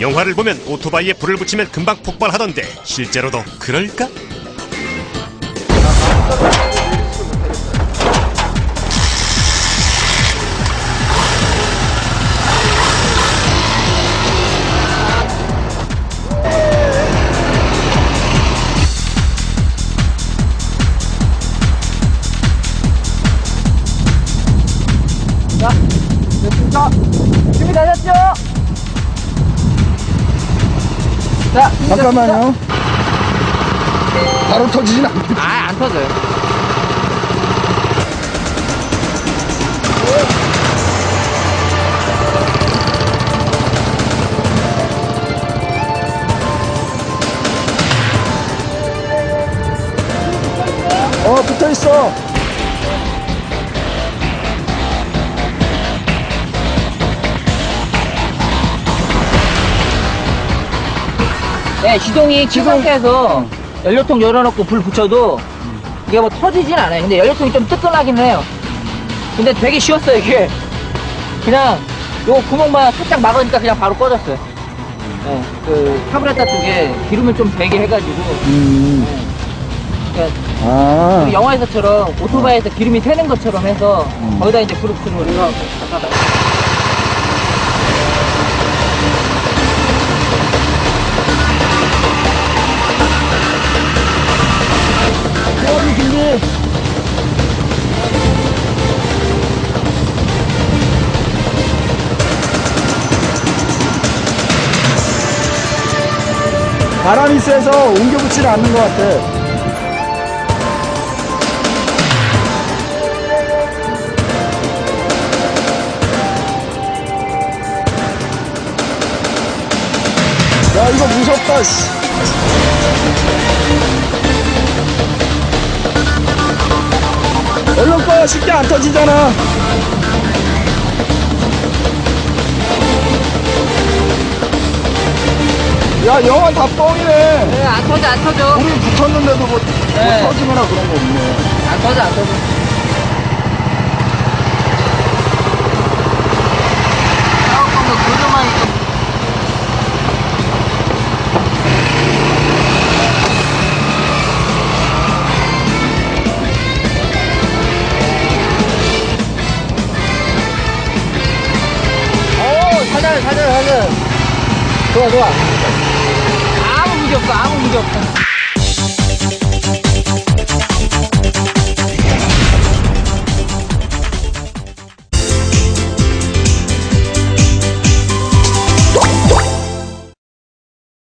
영화를 보면 오토바이에 불을 붙이면 금방 폭발하던데 실제로도 그럴까? 자, 됐습니다. 준비 되셨죠? 자, 잠깐만요. 바로 터지진 않겠지. 아, 안 터져요. 어, 붙어 있어. 네, 시동이 키 상태에서 연료통 열어놓고 불 붙여도 이게 뭐 터지진 않아요. 근데 연료통이 좀 뜨끈하긴 해요. 근데 되게 쉬웠어요, 이게. 그냥 요 구멍만 살짝 막으니까 그냥 바로 꺼졌어요. 네, 그 카브레타 쪽에 기름을 좀 배게 해가지고 음. 그러니까 아. 그 영화에서처럼 오토바이에서 기름이 새는 것처럼 해서 거기다 이제 불을 붙이는 거예요. 태워비 바람이 세서 옮겨 붙지는 않는 것 같아. 야, 이거 무섭다, 씨. 얼른 꺼 쉽게 안 터지잖아 야 영화 다 뻥이네 네, 안 터져, 안 터져. 우리 붙었는데도 뭐, 네. 뭐 터지거나 그런 거 없네 안 터져, 안 터져. 있 오, 살살, 살살, 살살. 좋아, 좋아. 문제 없어 아무 문제 없어.